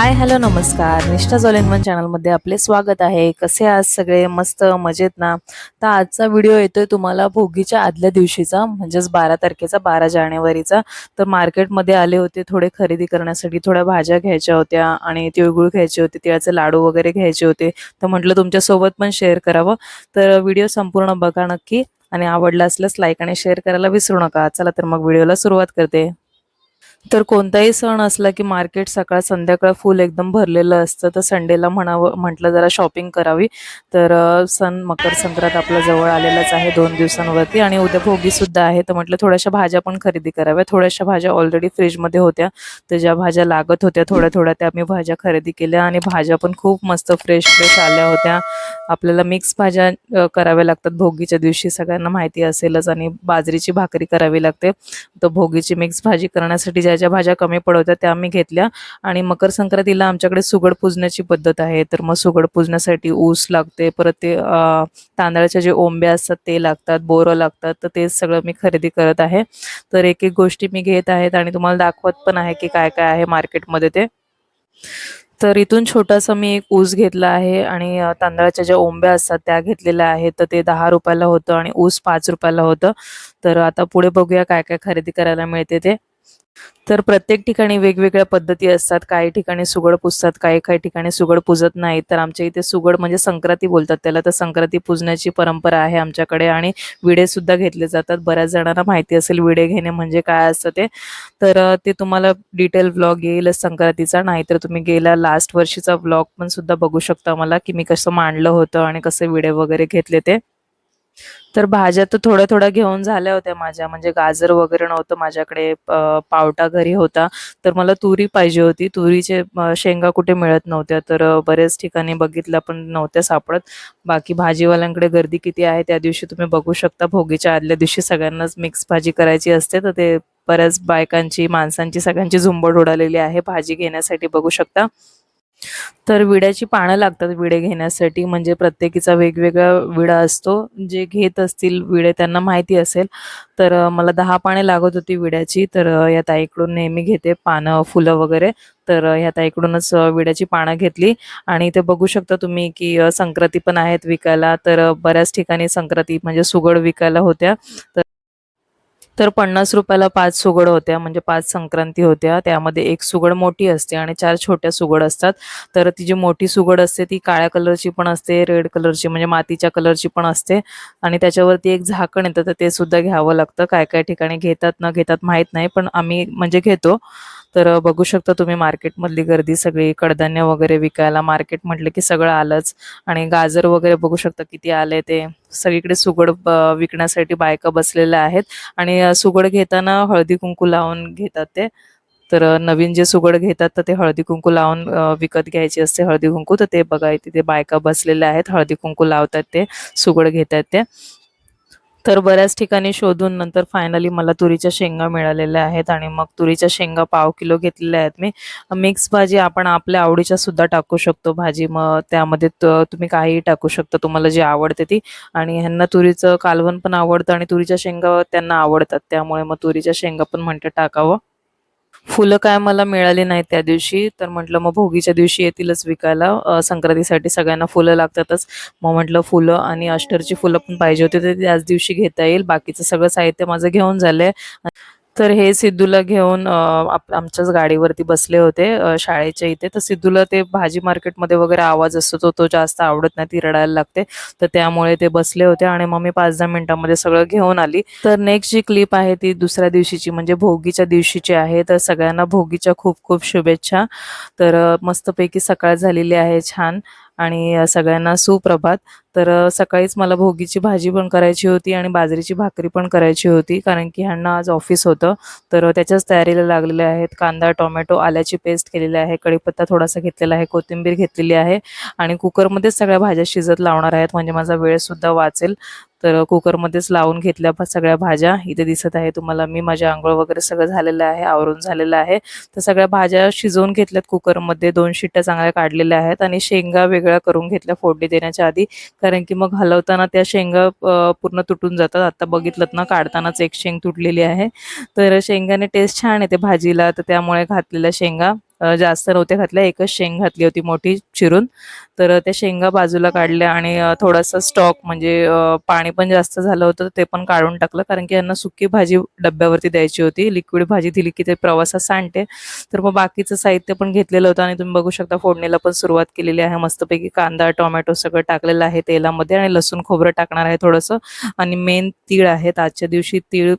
Hi hello नमस्कार. निष्ठा झोलेनवन चॅनलमध्ये आपले स्वागत आहे. कसे आज सगळे? मस्त मजेत ना? तर आजचा व्हिडिओ येतोय तुम्हाला भोगीच्या आदल्या दिवशीचा म्हणजेच बारा तारखेचा बारा जानेवारीचा. तर मार्केटमध्ये आले होते थोडे खरेदी करण्यासाठी. थोड्या भाज्या घ्यायच्या होत्या आणि तिळगुळ घ्यायचे होते तिळाचे लाडू वगैरे घ्यायचे होते. तर म्हटलं तुमच्यासोबत पण शेअर करावं. तर व्हिडिओ संपूर्ण बघा नक्की. आणि आवडला असल्यास लाईक आणि शेअर करायला विसरू नका. चला तर मग व्हिडिओला सुरुवात करते. तर कोणताही सण असला की मार्केट सकाळ संध्याकाळ फुल एकदम भरलेलं असतं तर संडेला म्हणावं म्हटलं जरा शॉपिंग करावी. तर सण मकर संक्रांत आपल्या जवळ आलेलाच आहे दोन दिवसांवरती आणि उद्या भोगीसुद्धा आहे. तर म्हटलं थोड्याशा भाज्या पण खरेदी कराव्या. थोड्याशा भाज्या ऑलरेडी फ्रीजमध्ये होत्या. तर ज्या भाज्या लागत होत्या थोड्या थोड्या त्या मी भाज्या खरेदी केल्या आणि भाज्या पण खूप मस्त फ्रेश फ्रेश आल्या होत्या. आपल्याला मिक्स भाज्या कराव्या लागतात भोगीच्या दिवशी. सगळ्यांना माहिती असेलच आणि बाजरीची भाकरी करावी लागते. तर भोगीची मिक्स भाजी करण्यासाठी ज्या ज्या भाज्या कमी पडवत्या त्या मी घेतल्या. आणि मकर संक्रांतीला आमच्याकडे सुगड पूजण्याची पद्धत आहे. तर मग सुगड पूजण्यासाठी ऊस लागते. परत ते तांदळाच्या जे ओंबे असतात ते लागतात बोरं लागतात. तर ते सगळं मी खरेदी करत आहे. तर एक एक गोष्टी मी घेत आहेत आणि तुम्हाला दाखवत पण आहे की काय काय आहे मार्केटमध्ये ते. तर इथून छोटासा मी एक ऊस घेतला आहे आणि तांदळाच्या ज्या ओंब्या असतात त्या घेतलेल्या आहेत. तर ते दहा रुपयाला होतं आणि ऊस पाच रुपयाला होतं. तर आता पुढे बघूया काय काय खरेदी करायला मिळते ते. तर प्रत्येक ठिकाणी वेगवेगळ्या पद्धती असतात. काही ठिकाणी सुगड पुजतात काही काही ठिकाणी सुगड पुजत नाही तर आमच्या इथे सुगड म्हणजे संक्रांती बोलतात त्याला. तर संक्रांती पूजण्याची परंपरा आहे आमच्याकडे आणि विडे सुद्धा घेतले जातात. बऱ्याच जणांना माहिती असेल विडे घेणे म्हणजे काय असतं ते. तर ते तुम्हाला डिटेल व्लॉग येईलच संक्रांतीचा. नाहीतर तुम्ही गेला लास्ट वर्षीचा व्लॉग पण सुद्धा बघू शकता मला की मी कसं मांडलं होतं आणि कसे विडे वगैरे घेतले ते. तर भाज्या तर थोड्या थोड्या घेऊन झाल्या होत्या माझ्या. म्हणजे गाजर वगैरे नव्हतं माझ्याकडे पावटा घरी होता. तर मला तुरी पाहिजे होती. तुरीचे शेंगा कुठे मिळत नव्हत्या. तर बऱ्याच ठिकाणी बघितलं पण नव्हत्या सापडत. बाकी भाजीवाल्यांकडे गर्दी किती आहे त्या दिवशी तुम्ही बघू शकता. भोगीच्या आदल्या दिवशी सगळ्यांनाच मिक्स भाजी करायची असते. तर ते बऱ्याच बायकांची माणसांची सगळ्यांची झुंबड उडालेली आहे. भाजी घेण्यासाठी बघू शकता. तर विड्याची पानं लागतात विडे घेण्यासाठी. म्हणजे प्रत्येकीचा वेगवेगळा विडा असतो. जे घेत असतील विडे त्यांना माहिती असेल. तर मला दहा पाने लागत होती विड्याची. तर या ताईकडून नेहमी घेते पानं फुलं वगैरे. तर ह्या ताईकडूनच विड्याची पानं घेतली. आणि इथे बघू शकता तुम्ही की संक्रांती पण आहेत विकायला. तर बऱ्याच ठिकाणी संक्रांती म्हणजे सुगड विकायला होत्या. तर तर पन्नास रुपयाला पाच सुगड होत्या म्हणजे पाच संक्रांती होत्या. त्यामध्ये एक सुगड मोठी असते आणि चार छोट्या सुगड असतात. तर ती जी मोठी सुगड असते ती काळ्या कलरची पण असते रेड कलरची म्हणजे मातीच्या कलरची पण असते. आणि त्याच्यावरती एक झाकण येतं तर ते सुद्धा घ्यावं लागतं. काय काय ठिकाणी घेतात न घेतात माहीत नाही पण आम्ही म्हणजे घेतो. तर बघू शकता तुम्ही मार्केटमधली गर्दी सगळी कडधान्य वगैरे विकायला मार्केट म्हटलं की सगळं आलंच. आणि गाजर वगैरे बघू शकता किती आले ते. सगळीकडे सुगड विकण्यासाठी बायका बसलेल्या आहेत. आणि सुगड घेताना हळदी कुंकू लावून घेतात ते. तर नवीन जे सुगड घेतात तर ते हळदी कुंकू लावून विकत घ्यायची असते हळदी कुंकू. तर ते बघा तिथे बायका बसलेल्या आहेत हळदी कुंकू लावतात ते सुगड घेतात ते. तर बऱ्याच ठिकाणी शोधून नंतर फायनली मला तुरीच्या शेंगा मिळालेल्या आहेत आणि मग तुरीच्या शेंगा पाव किलो घेतलेल्या आहेत मी. मिक्स भाजी आपण आपल्या आवडीच्या सुद्धा टाकू शकतो भाजी. मग त्यामध्ये त- तुम्ही काहीही टाकू शकता तुम्हाला जी आवडते ती. आणि ह्यांना तुरीचं कालवण पण आवडतं आणि तुरीच्या शेंगा त्यांना आवडतात. त्यामुळे मग तुरीच्या शेंगा पण म्हणते टाकावं. फुलं काय मला मिळाली नाही त्या दिवशी. तर म्हटलं मग भोगीच्या दिवशी येतीलच विकायला. संक्रांतीसाठी सगळ्यांना फुलं लागतातच. मग म्हटलं फुलं आणि अष्टरची फुलं पण पाहिजे होती तर त्याच दिवशी घेता येईल. बाकीचं सगळं साहित्य माझं घेऊन झालंय. तर हे सिद्धूला घेऊन आमच्याच गाडीवरती बसले होते शाळेच्या इथे. तर सिद्धूला ते भाजी मार्केटमध्ये वगैरे आवाज असतो तो तो जास्त आवडत नाही ती रडायला लागते. तर त्यामुळे ते बसले होते आणि मग मी पाच दहा मिनिटांमध्ये सगळं घेऊन आली. तर नेक्स्ट जी क्लिप आहे ती दुसऱ्या दिवशीची म्हणजे भोगीच्या दिवशीची आहे. तर सगळ्यांना भोगीच्या खूप खूप शुभेच्छा. तर मस्तपैकी सकाळ झालेली आहे छान. आणि सगळ्यांना सुप्रभात. तर सकाळीच मला भोगीची भाजी पण करायची होती आणि बाजरीची भाकरी पण करायची होती कारण की ह्यांना आज ऑफिस होतं. तर त्याच्याच तयारीला लागलेले आहेत. कांदा टोमॅटो आल्याची पेस्ट केलेली आहे. कढीपत्ता थोडासा घेतलेला आहे. कोथिंबीर घेतलेली आहे. आणि कुकरमध्येच सगळ्या भाज्या शिजत लावणार आहेत. म्हणजे माझा वेळ सुद्धा वाचेल. तर कुकरमध्येच लावून घेतल्या सगळ्या भाज्या. इथे दिसत आहे तुम्हाला मी माझ्या आंघोळ वगैरे सगळं झालेलं आहे. आवरून झालेलं आहे. तर सगळ्या भाज्या शिजवून घेतल्यात कुकरमध्ये. दोन शिट्ट्या चांगल्या काढलेल्या आहेत. आणि शेंगा वेगळ्या करून घेतल्या फोडणी देण्याच्या आधी. कारण की मग हलवताना त्या शेंगा पूर्ण तुटून जातात. आता बघितलं ना काढतानाच एक शेंग तुटलेली आहे. तर शेंगाने टेस्ट छान येते भाजीला. तर त्यामुळे घातलेल्या शेंगा. जास्त नव्हत्या घातल्या. एकच शेंग घातली होती मोठी चिरून. तर त्या शेंगा बाजूला काढल्या आणि थोडासा स्टॉक म्हणजे पाणी पण जास्त झालं होतं ते पण काढून टाकलं. कारण की यांना सुकी भाजी डब्यावरती द्यायची होती. लिक्विड भाजी दिली की ते प्रवासात सांडते. तर मग बाकीचं साहित्य पण घेतलेलं होतं आणि तुम्ही बघू शकता फोडणीला पण सुरुवात केलेली आहे. मस्तपैकी कांदा टोमॅटो सगळं टाकलेलं आहे तेलामध्ये आणि लसूण खोबरं टाकणार आहे थोडंसं. आणि मेन तीळ आहेत. आजच्या दिवशी तीळ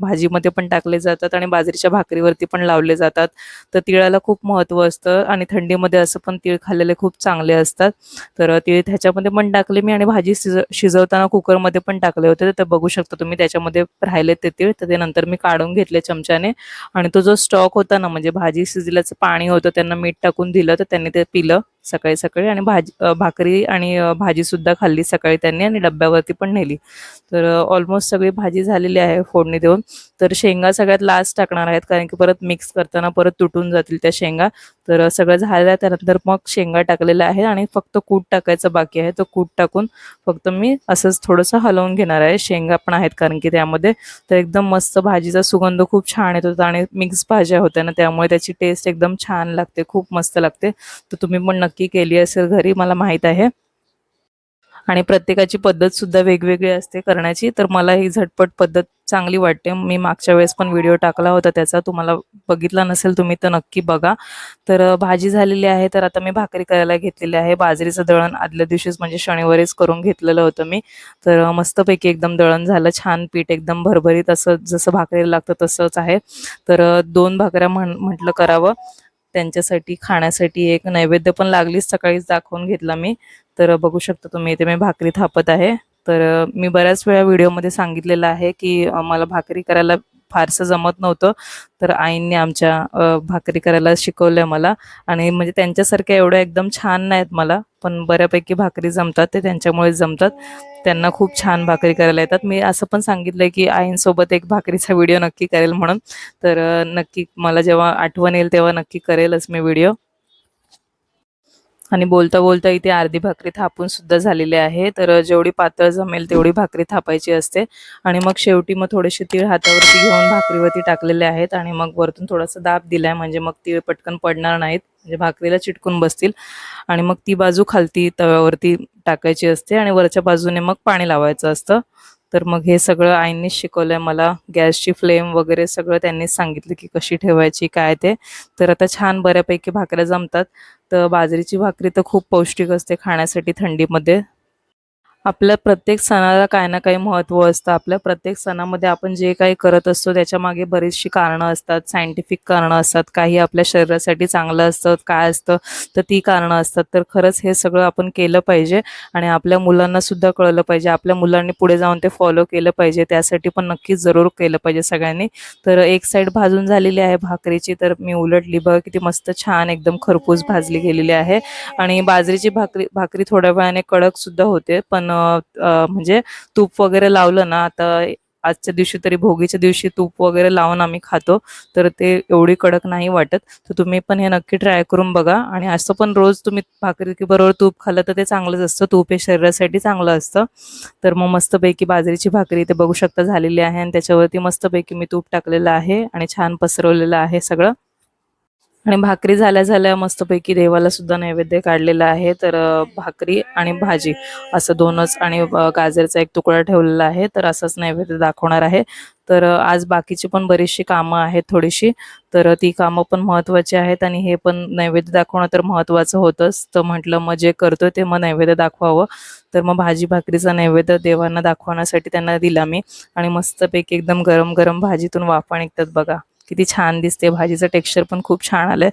भाजीमध्ये पण टाकले जातात आणि बाजरीच्या भाकरीवरती पण लावले जातात. तर तिळाला खूप महत्त्व असतं आणि थंडीमध्ये असं पण तीळ खाल्लेले खूप चांगले असतात. तर तीळ त्याच्यामध्ये पण टाकले मी आणि भाजी शिज शिजवताना कुकरमध्ये पण टाकले होते. तर बघू शकता तुम्ही त्याच्यामध्ये राहिले ते तीळ. तर ते नंतर मी काढून घेतले चमच्याने आणि तो जो स्टॉक होता ना म्हणजे भाजी शिजल्याचं पाणी होतं त्यांना मीठ टाकून दिलं तर त्यांनी ते पिलं. सकाळी सकाळी आणि भाजी भाकरी आणि भाजीसुद्धा खाल्ली सकाळी त्यांनी आणि डब्यावरती पण नेली. तर ऑलमोस्ट सगळी भाजी झालेली आहे फोडणी देऊन. तर शेंगा सगळ्यात लास्ट टाकणार आहेत कारण की परत मिक्स करताना परत तुटून जातील त्या शेंगा. तर सगळं झालं त्यानंतर मग शेंगा टाकलेल्या आहे आणि फक्त कूट टाकायचं बाकी आहे. तो कूट टाकून फक्त मी असंच थोडंसं हलवून घेणार आहे. शेंगा पण आहेत कारण की त्यामध्ये तर एकदम मस्त भाजीचा सुगंध खूप छान येत होता आणि मिक्स भाज्या होत्या ना त्यामुळे त्याची टेस्ट एकदम छान लागते खूप मस्त लागते. तर तुम्ही पण नक्की केली असेल घरी मला माहीत आहे. आणि प्रत्येकाची पद्धत सुद्धा वेगवेगळी असते करण्याची. तर मला ही झटपट पद्धत चांगली वाटते. मी मागच्या वेळेस पण व्हिडिओ टाकला होता त्याचा तुम्हाला बघितला नसेल तुम्ही तर नक्की बघा. तर भाजी झालेली आहे तर आता मी भाकरी करायला घेतलेली आहे. बाजरीचं दळण आदल्या दिवशीच म्हणजे शनिवारीच करून घेतलेलं होतं मी. तर मस्तपैकी एकदम दळण झालं छान पीठ एकदम भरभरीत असं जसं भाकरीला लागतं तसंच आहे. तर दोन भाकऱ्या म्हण म्हटलं करावं. त्यांच्यासाठी खाण्यासाठी एक नैवेद्य पण लागलीच सकाळीच दाखवून घेतला मी. तर बघू शकता तुम्ही इथे मी भाकरी थापत आहे. तर मी बऱ्याच वेळा व्हिडिओमध्ये सांगितलेलं आहे की मला भाकरी करायला फारसं जमत नव्हतं. तर आईंनी आमच्या भाकरी करायला शिकवलं मला. आणि म्हणजे त्यांच्यासारख्या एवढ्या एकदम छान नाहीत मला पण बऱ्यापैकी भाकरी जमतात ते त्यांच्यामुळेच जमतात. त्यांना खूप छान भाकरी करायला येतात. मी असं पण सांगितलंय की आईंसोबत एक भाकरीचा व्हिडिओ नक्की करेल म्हणून. तर नक्की मला जेव्हा आठवण येईल तेव्हा नक्की करेलच मी व्हिडिओ. आणि बोलता बोलता इथे अर्धी भाकरी थापून सुद्धा झालेली आहे. तर जेवढी पातळ जमेल तेवढी भाकरी थापायची असते. आणि मग शेवटी मग थोडेसे तीळ हातावरती घेऊन भाकरीवरती टाकलेले आहेत. आणि मग वरतून थोडासा दाब दिलाय. म्हणजे मग तीळ पटकन पडणार नाहीत. म्हणजे भाकरीला चिटकून बसतील. आणि मग ती बाजू खालती तव्यावरती टाकायची असते. आणि वरच्या बाजूने मग पाणी लावायचं असतं. तर मग हे सगळं आईंनीच शिकवलंय. मला गॅसची फ्लेम वगैरे सगळं त्यांनीच सांगितलं की कशी ठेवायची काय ते. तर आता छान बऱ्यापैकी भाकऱ्या जमतात. तर बाजरीची भाकरी तर खूप पौष्टिक असते खाण्यासाठी थंडीमध्ये. आपल्या प्रत्येक सणाला काही ना काही महत्त्व असतं. आपल्या प्रत्येक सणामध्ये आपण जे काही करत असतो त्याच्यामागे बरीचशी कारणं असतात. सायंटिफिक कारणं असतात. काही आपल्या शरीरासाठी चांगलं असतं काय असतं तर ती कारणं असतात. तर खरंच हे सगळं आपण केलं पाहिजे आणि आपल्या मुलांना सुद्धा कळलं पाहिजे. आपल्या मुलांनी पुढे जाऊन ते फॉलो केलं पाहिजे. त्यासाठी पण नक्कीच जरूर केलं पाहिजे सगळ्यांनी. तर एक साईड भाजून झालेली आहे भाकरीची. तर मी उलटली बघ किती मस्त छान एकदम खरपूस भाजली गेलेली आहे. आणि बाजरीची भाकरी भाकरी थोड्या वेळाने कडक सुद्धा होते पण म्हणजे तूप वगैरे लावलं ना आता आजच्या दिवशी तरी भोगीच्या दिवशी तूप वगैरे लावून आम्ही खातो. तर ते एवढी कडक नाही वाटत. तर तुम्ही पण हे नक्की ट्राय करून बघा. आणि असं पण रोज तुम्ही भाकरी बरोबर तूप खाल्लं तर ते चांगलंच असतं. तूप हे शरीरासाठी चांगलं असतं. तर मग मस्तपैकी बाजरीची भाकरी इथे बघू शकता झालेली आहे. आणि त्याच्यावरती मस्तपैकी मी तूप टाकलेलं आहे आणि छान पसरवलेलं आहे सगळं. आणि भाकरी झाल्या झाल्या मस्तपैकी देवाला सुद्धा नैवेद्य काढलेला आहे. तर भाकरी आणि भाजी असं दोनच आणि गाजरचा एक तुकडा ठेवलेला आहे. तर असंच नैवेद्य दाखवणार आहे. तर आज बाकीची पण बरीचशी कामं आहेत थोडीशी. तर ती कामं पण महत्वाची आहेत आणि हे पण नैवेद्य दाखवणं तर महत्त्वाचं होतंच. तर म्हटलं मग जे करतोय ते मग नैवेद्य दाखवावं. तर मग भाजी भाकरीचा नैवेद्य देवांना दाखवण्यासाठी त्यांना दिला मी. आणि मस्तपैकी एकदम गरम गरम भाजीतून वाफा निघतात बघा. किती छान दिसते भाजीचं टेक्स्चर पण खूप छान आलंय.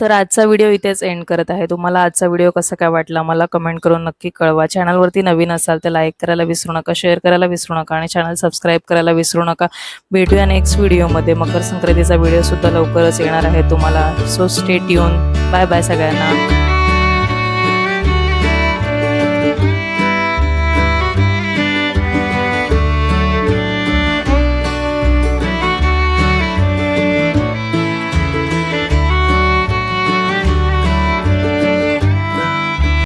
तर आजचा व्हिडिओ इथेच एंड करत आहे. तुम्हाला आजचा व्हिडिओ कसा काय वाटला मला कमेंट करून नक्की कळवा. चॅनलवरती नवीन असाल तर लाईक करायला विसरू नका शेअर करायला विसरू नका आणि चॅनल सबस्क्राईब करायला विसरू नका. भेटूया नेक्स्ट व्हिडिओमध्ये मकर संक्रांतीचा व्हिडिओ सुद्धा लवकरच येणार आहे तुम्हाला. सो स्टेट येऊन बाय बाय सगळ्यांना.